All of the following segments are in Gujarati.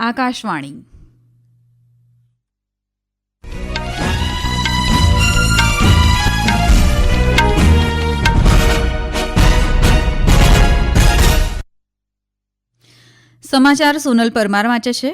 આકાશવાણી. સમાચાર સોનલ પરમાર વાંચે છે.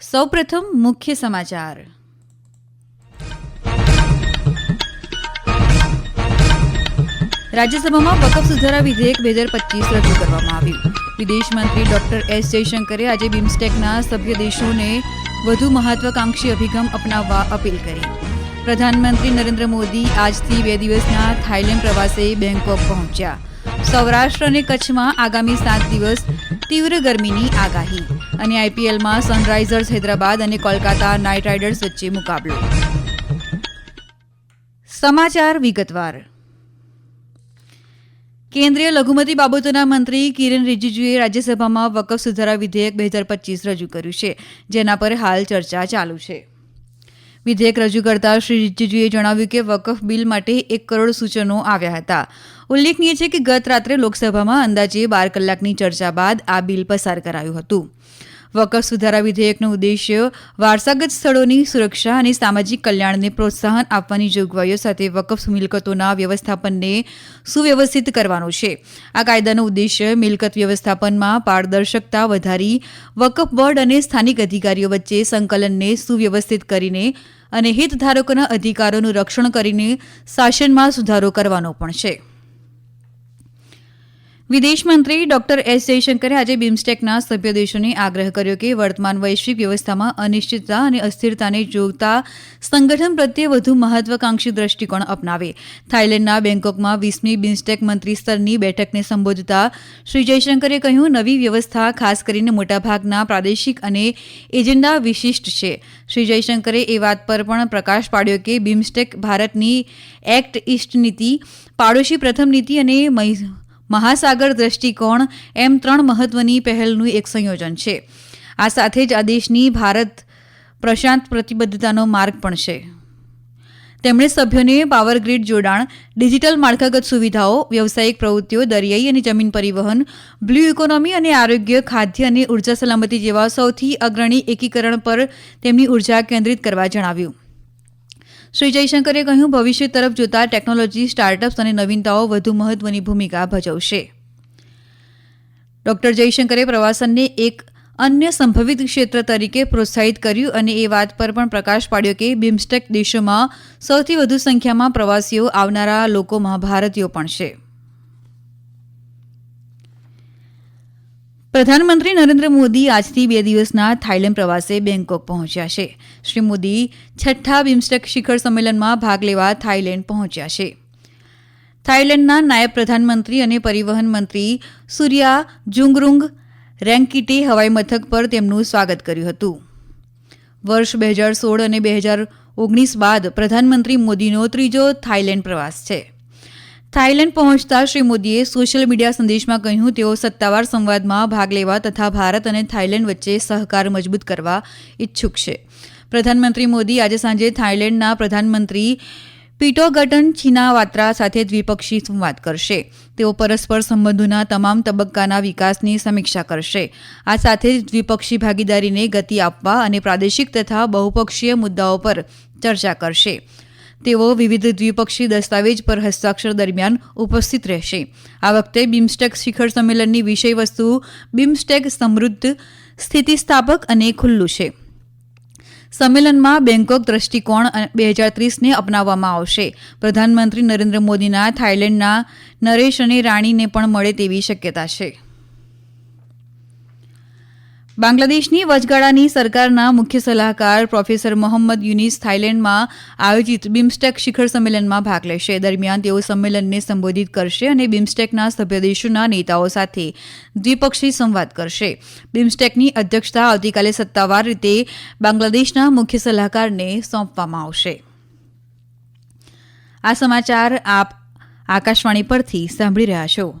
સૌપ્રથમ મુખ્ય સમાચાર. રાજ્યસભામાં વકફ સુધારા વિધેયક બે હજાર પચીસ રજૂ કરવામાં આવ્યું. વિદેશ મંત્રી ડોક્ટર એસ જયશંકરે આજે બિમ્સ્ટેકના સભ્ય દેશોને વધુ મહત્વાકાંક્ષી અભિગમ અપનાવવા અપીલ કરી. પ્રધાનમંત્રી નરેન્દ્ર મોદી આજથી બે દિવસના થાઇલેન્ડ પ્રવાસે બેંકોક પહોંચ્યા. સૌરાષ્ટ્ર અને કચ્છમાં આગામી સાત દિવસ તીવ્ર ગરમીની આગાહી અને આઈપીએલમાં સનરાઇઝર્સ હૈદરાબાદ અને કોલકાતા નાઇટ રાઇડર્સ વચ્ચે મુકાબલો. સમાચાર વિગતવાર. કેન્દ્રીય લઘુમતી બાબતોના મંત્રી કિરેન રિજિજુએ રાજ્યસભામાં વકફ સુધારા વિધેયક બે હજાર પચીસ રજૂ કર્યું છે, જેના પર હાલ ચર્ચા ચાલુ છે. વિધેયક રજૂ કરતા શ્રી રિજિજુએ જણાવ્યું કે વકફ બિલ માટે એક કરોડ સૂચનો આવ્યા હતા. ઉલ્લેખનીય છે કે ગત રાત્રે લોકસભામાં અંદાજે બાર કલાકની ચર્ચા બાદ આ બિલ પસાર કરાયું હતું. વકફ સુધારા વિધેયકનો ઉદ્દેશ્ય વારસાગત સ્થળોની સુરક્ષા અને સામાજિક કલ્યાણને પ્રોત્સાહન આપવાની જોગવાઈઓ સાથે વકફ મિલકતોના વ્યવસ્થાપનને સુવ્યવસ્થિત કરવાનો છે. આ કાયદાનો ઉદ્દેશ્ય મિલકત વ્યવસ્થાપનમાં પારદર્શકતા વધારી, વકફ બોર્ડ અને સ્થાનિક અધિકારીઓ વચ્ચે સંકલનને સુવ્યવસ્થિત કરીને અને હિતધારકોના અધિકારોનું રક્ષણ કરીને શાસનમાં સુધારો કરવાનો પણ છે. વિદેશ મંત્રી ડોક્ટર એસ જયશંકરે આજે બિમ્સટેકના સભ્ય દેશોને આગ્રહ કર્યો કે વર્તમાન વૈશ્વિક વ્યવસ્થામાં અનિશ્ચિતતા અને અસ્થિરતાને જોતા સંગઠન પ્રત્યે વધુ મહત્વાકાંક્ષી દ્રષ્ટિકોણ અપનાવે. થાઇલેન્ડના બેંકોકમાં વીસમી બિમ્સટેક મંત્રી સ્તરની બેઠકને સંબોધતા શ્રી જયશંકરે કહ્યું, નવી વ્યવસ્થા ખાસ કરીને મોટાભાગના પ્રાદેશિક અને એજન્ડા વિશિષ્ટ છે. શ્રી જયશંકરે એ વાત પર પણ પ્રકાશ પાડ્યો કે બિમ્સટેક ભારતની એક્ટ ઇસ્ટ નીતિ, પાડોશી પ્રથમ નીતિ અને મહાસાગર દ્રષ્ટિકોણ એમ ત્રણ મહત્વની પહેલનું એક સંયોજન છે. આ સાથે જ આ દેશની ભારત પ્રશાંત પ્રતિબદ્ધતાનો માર્ગ પણ છે. તેમણે સભ્યોને પાવર ગ્રીડ જોડાણ, ડિજિટલ માળખાગત સુવિધાઓ, વ્યવસાયિક પ્રવૃત્તિઓ, દરિયાઈ અને જમીન પરિવહન, બ્લુ ઇકોનોમી અને આરોગ્ય, ખાદ્ય અને ઊર્જા સલામતી જેવા સૌથી અગ્રણી એકીકરણ પર તેમની ઊર્જા કેન્દ્રિત કરવા જણાવ્યું. શ્રી જયશંકરે કહ્યું, ભવિષ્ય તરફ જોતા ટેકનોલોજી, સ્ટાર્ટઅપ્સ અને નવીનતાઓ વધુ મહત્વની ભૂમિકા ભજવશે. ડોક્ટર જયશંકરે પ્રવાસનને એક અન્ય સંભવિત ક્ષેત્ર તરીકે પ્રોત્સાહિત કર્યું અને એ વાત પર પણ પ્રકાશ પાડ્યો કે બિમ્સ્ટેક દેશોમાં સૌથી વધુ સંખ્યામાં પ્રવાસીઓ આવનારા લોકોમાં ભારતીયો પણ છે. પ્રધાનમંત્રી નરેન્દ્ર મોદી આજથી બે દિવસના થાઇલેન્ડ પ્રવાસે બેંકોક પહોંચ્યા છે. શ્રી મોદી છઠ્ઠા બિમ્સ્ટેક શિખર સંમેલનમાં ભાગ લેવા થાઇલેન્ડ પહોંચ્યા છે. થાઇલેન્ડના નાયબ પ્રધાનમંત્રી અને પરિવહન મંત્રી સૂર્યા જુંગરુંગ રેન્કીટે હવાઈ મથક પર તેમનું સ્વાગત કર્યું હતું. વર્ષ બે હજાર સોળ અને બે હજાર ઓગણીસ બાદ પ્રધાનમંત્રી મોદીનો ત્રીજો થાઇલેન્ડ પ્રવાસ છે. થાઇલેન્ડ પહોંચતા શ્રી મોદીએ સોશિયલ મીડિયા સંદેશમાં કહ્યું, તેઓ સત્તાવાર સંવાદમાં ભાગ લેવા તથા ભારત અને થાઇલેન્ડ વચ્ચે સહકાર મજબૂત કરવા ઇચ્છુક છે. પ્રધાનમંત્રી મોદી આજે સાંજે થાઇલેન્ડના પ્રધાનમંત્રી પીટોગટન છીનાવાત્રા સાથે દ્વિપક્ષી સંવાદ કરશે. તેઓ પરસ્પર સંબંધોના તમામ તબક્કાના વિકાસની સમીક્ષા કરશે. આ સાથે જ દ્વિપક્ષી ભાગીદારીને ગતિ આપવા અને પ્રાદેશિક તથા બહુપક્ષીય મુદ્દાઓ પર ચર્ચા કરશે. તેઓ વિવિધ દ્વિપક્ષી દસ્તાવેજ પર હસ્તાક્ષર દરમિયાન ઉપસ્થિત રહેશે. આ વખતે બિમ્સ્ટેક શિખર સંમેલનની વિષય વસ્તુ બિમ્સ્ટેક સમૃદ્ધ, સ્થિતિસ્થાપક અને ખુલ્લું છે. સંમેલનમાં બેંકોક દ્રષ્ટિકોણ બે હજાર ત્રીસને અપનાવવામાં આવશે. પ્રધાનમંત્રી નરેન્દ્ર મોદીના, થાઇલેન્ડના નરેશ અને રાણીને પણ મળે તેવી શક્યતા છે. બાંગ્લાદેશની વચગાળાની સરકારના મુખ્ય સલાહકાર પ્રોફેસર મોહમ્મદ યુનિસ થાઇલેન્ડમાં આયોજિત બિમ્સ્ટેક શિખર સંમેલનમાં ભાગ લેશે. દરમિયાન તેઓ સંમેલનને સંબોધિત કરશે અને બિમ્સ્ટેકના સભ્ય દેશોના નેતાઓ સાથે દ્વિપક્ષી સંવાદ કરશે. બિમ્સ્ટેકની અધ્યક્ષતા આવતીકાલે સત્તાવાર રીતે બાંગ્લાદેશના મુખ્ય સલાહકારને સોંપવામાં આવશે. આ સમાચાર આપ આકાશવાણી પરથી સાંભળી રહ્યા છો.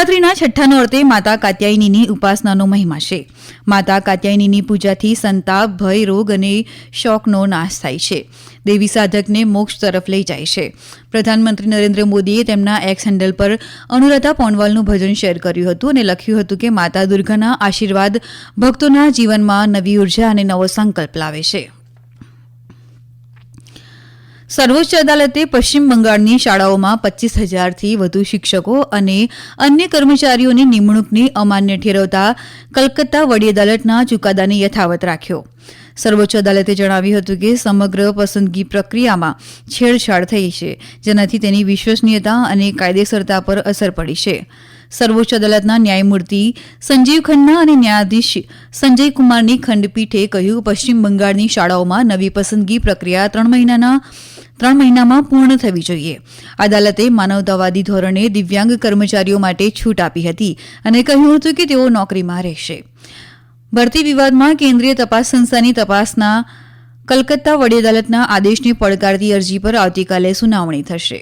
નવરાત્રિના છઠ્ઠા અર્થે માતા કાત્યાયનીની ઉપાસનાનો મહિમા છે. માતા કાત્યાયનીની પૂજાથી સંતાપ ભય, રોગ અને શોકનો નાશ થાય છે. દેવી સાધકને મોક્ષ તરફ લઈ જાય છે. પ્રધાનમંત્રી નરેન્દ્ર મોદીએ તેમના એક્સ હેન્ડલ પર અનુરાધા પોનવાલનું ભજન શેર કર્યું હતું અને લખ્યું હતું કે માતા દુર્ગાના આશીર્વાદ ભક્તોના જીવનમાં નવી ઊર્જા અને નવો સંકલ્પ લાવે છે. સર્વોચ્ચ અદાલતે પશ્ચિમ બંગાળની શાળાઓમાં પચીસ હજારથી વધુ શિક્ષકો અને અન્ય કર્મચારીઓની નિમણૂંકને અમાન્ય ઠેરવતા કલકત્તા વડી અદાલતના ચુકાદાને યથાવત રાખ્યો. સર્વોચ્ચ અદાલતે જણાવ્યું હતું કે સમગ્ર પસંદગી પ્રક્રિયામાં છેડછાડ થઈ છે, જેનાથી તેની વિશ્વસનીયતા અને કાયદેસરતા પર અસર પડી છે. સર્વોચ્ચ અદાલતના ન્યાયમૂર્તિ સંજીવ ખન્ના અને ન્યાયાધીશ સંજય કુમારની ખંડપીઠે કહ્યું, પશ્ચિમ બંગાળની શાળાઓમાં નવી પસંદગી પ્રક્રિયા ત્રણ મહિનાના ત્રણ મહિનામાં પૂર્ણ થવી જોઈએ. અદાલતે માનવતાવાદી ધોરણે દિવ્યાંગ કર્મચારીઓ માટે છૂટ આપી હતી અને કહ્યું હતું કે તેઓ નોકરીમાં રહેશે. ભરતી વિવાદમાં કેન્દ્રીય તપાસ સંસ્થાની તપાસના કલકત્તા વડી અદાલતના આદેશને પડકારતી અરજી પર આવતીકાલે સુનાવણી થશે.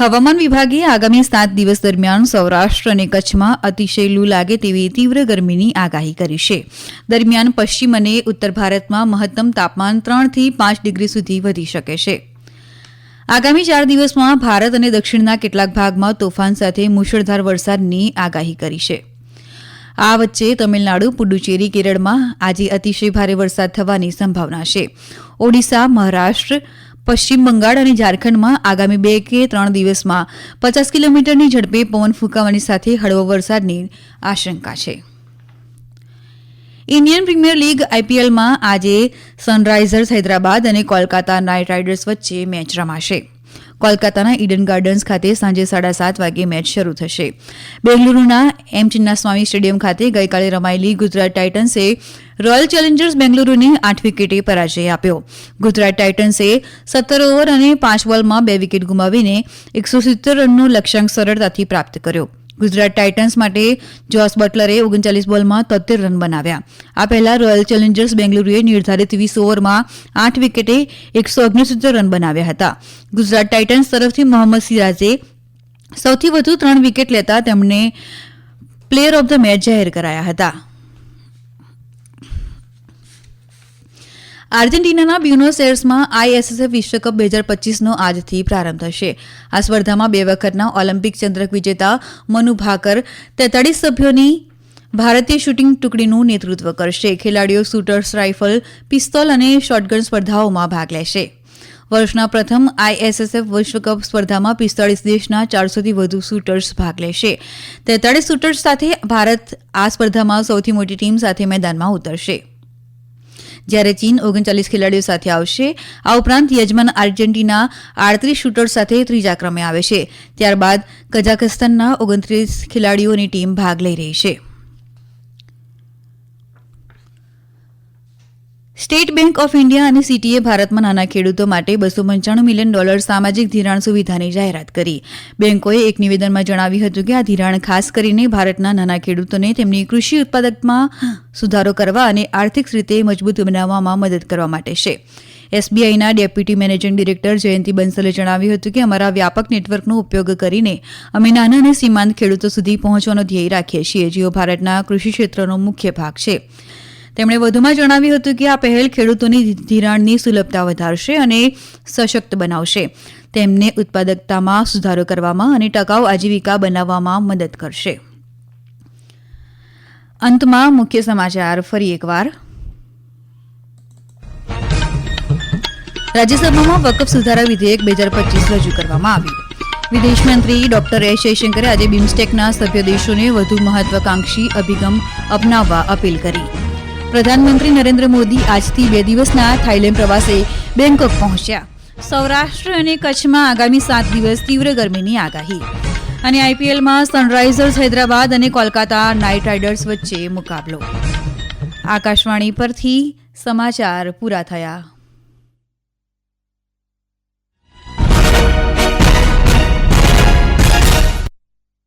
હવામાન વિભાગે આગામી સાત દિવસ દરમિયાન સૌરાષ્ટ્ર અને કચ્છમાં અતિશય લૂ લાગે તેવી તીવ્ર ગરમીની આગાહી કરી છે. દરમિયાન પશ્ચિમ અને ઉત્તર ભારતમાં મહત્તમ તાપમાન ત્રણથી પાંચ ડિગ્રી સુધી વધી શકે છે. આગામી ચાર દિવસમાં ભારત અને દક્ષિણના કેટલાક ભાગમાં તોફાન સાથે મુશળધાર વરસાદની આગાહી કરી છે. આ વચ્ચે તમિલનાડુ, પુડુચેરી, કેરળમાં આજે અતિશય ભારે વરસાદ થવાની સંભાવના છે. ઓડિશા, મહારાષ્ટ્ર પશ્ચિમ બંગાળ અને ઝારખંડમાં આગામી બે કે ત્રણ દિવસમાં પચાસ કિલોમીટરની ઝડપે પવન ફૂંકાવાની સાથે હળવો વરસાદની આશંકા છે. ઇન્ડિયન પ્રીમિયર લીગ આઈપીએલમાં આજે સનરાઇઝર્સ હૈદરાબાદ અને કોલકાતા નાઇટ રાઇડર્સ વચ્ચે મેચ રમાશે. કોલકાતાના ઈડન ગાર્ડન્સ ખાતે સાંજે સાડા સાત વાગે મેચ શરૂ થશે. બેંગલુરુના એમ ચિન્નાસ્વામી સ્ટેડિયમ ખાતે ગઈકાલે રમાયેલી ગુજરાત ટાઇટન્સે રોયલ ચેલેન્જર્સ બેંગલુરુને આઠ વિકેટે પરાજય આપ્યો. ગુજરાત ટાઇટન્સે સત્તર ઓવર અને પાંચ બોલમાં બે વિકેટ ગુમાવીને એકસો સિત્તેર રનનો લક્ષ્યાંક સરળતાથી પ્રાપ્ત કર્યો. ગુજરાત ટાઇટન્સ માટે જોસ બટલરે ઓગણચાલીસ બોલમાં તોતેર રન બનાવ્યા. આ પહેલા રોયલ ચેલેન્જર્સ બેંગલુરુએ નિર્ધારિત વીસ ઓવરમાં આઠ વિકેટે એકસો ઓગણસિત્તેર રન બનાવ્યા હતા. ગુજરાત ટાઇટન્સ તરફથી મોહમ્મદ સિરાજે સૌથી વધુ ત્રણ વિકેટ લેતા તેમને પ્લેયર ઓફ ધ મેચ જાહેર કરાયા હતા. આર્જેન્ટિનાના બ્યુનોસ એર્સમાં આઈએસએસએફ વિશ્વકપ બે હજાર પચીસનો આજથી પ્રારંભ થશે. આ સ્પર્ધામાં બે વખતના ઓલિમ્પિક ચંદ્રક વિજેતા મનુ ભાકર તેતાળીસ સભ્યોની ભારતીય શૂટિંગ ટુકડીનું નેતૃત્વ કરશે. ખેલાડીઓ શૂટર્સ રાઇફલ, પિસ્તોલ અને શોટગન સ્પર્ધાઓમાં ભાગ લેશે. વર્ષના પ્રથમ આઈએસએસએફ વિશ્વકપ સ્પર્ધામાં પિસ્તાળીસ દેશના ચારસોથી વધુ શૂટર્સ ભાગ લેશે. તેતાળીસ શૂટર્સ સાથે ભારત આ સ્પર્ધામાં સૌથી મોટી ટીમ સાથે મેદાનમાં ઉતરશે. જ્યારે ચીન ઓગણચાલીસ ખેલાડીઓ સાથે આવશે, આ ઉપરાંત યજમાન આર્જેન્ટિના આડત્રીસ શૂટર્સ સાથે ત્રીજા ક્રમે આવે છે. ત્યારબાદ કઝાકસ્તાનના ઓગણત્રીસ ખેલાડીઓની ટીમ ભાગ લઈ રહી છે. સ્ટેટ બેંક ઓફ ઇન્ડિયા અને સિટીએ ભારતમાં નાના ખેડૂતો માટે બસો પંચાણું મિલિયન ડોલર સામાજિક ધિરાણ સુવિધાની જાહેરાત કરી. બેંકોએ એક નિવેદનમાં જણાવ્યું હતું કે આ ધિરાણ ખાસ કરીને ભારતના નાના ખેડૂતોને તેમની કૃષિ ઉત્પાદકમાં સુધારો કરવા અને આર્થિક રીતે મજબૂત બનાવવામાં મદદ કરવા માટે છે. એસબીઆઈના ડેપ્યુટી મેનેજિંગ ડિરેક્ટર જયંતિ બંસલે જણાવ્યું હતું કે અમારા વ્યાપક નેટવર્કનો ઉપયોગ કરીને અમે નાના અને સીમાંત ખેડૂતો સુધી પહોંચવાનો ધ્યેય રાખીએ છીએ, જેઓ ભારતના કૃષિ ક્ષેત્રનો મુખ્ય ભાગ છે. તેમણે વધુમાં જણાવ્યું હતું કે આ પહેલ ખેડૂતોની ધિરાણની સુલભતા વધારશે અને સશક્ત બનાવશે. તેમને ઉત્પાદકતામાં સુધારો કરવામાં અને ટકાઉ આજીવિકા બનાવવામાં મદદ કરશે. અંતમાં મુખ્ય સમાચાર ફરી એકવાર. રાજ્યસભામાં વકફ સુધારા વિધેયક બે હજાર પચીસ રજૂ કરવામાં આવ્યું. વિદેશ મંત્રી ડોક્ટર એસ જયશંકરે આજે બિમ્સ્ટેકના સભ્ય દેશોને વધુ મહત્વાકાંક્ષી અભિગમ અપનાવવા અપીલ કરી. પ્રધાનમંત્રી નરેન્દ્ર મોદી આજથી બે દિવસના થાઇલેન્ડ પ્રવાસે બેંકોક પહોંચ્યા. સૌરાષ્ટ્ર અને કચ્છમાં આગામી સાત દિવસ તીવ્ર ગરમીની આગાહી. અને આઈપીએલમાં સનરાઇઝર્સ હૈદરાબાદ અને કોલકાતા નાઇટ રાઇડર્સ વચ્ચે મુકાબલો. આકાશવાણી પરથી સમાચાર પૂરા થયા.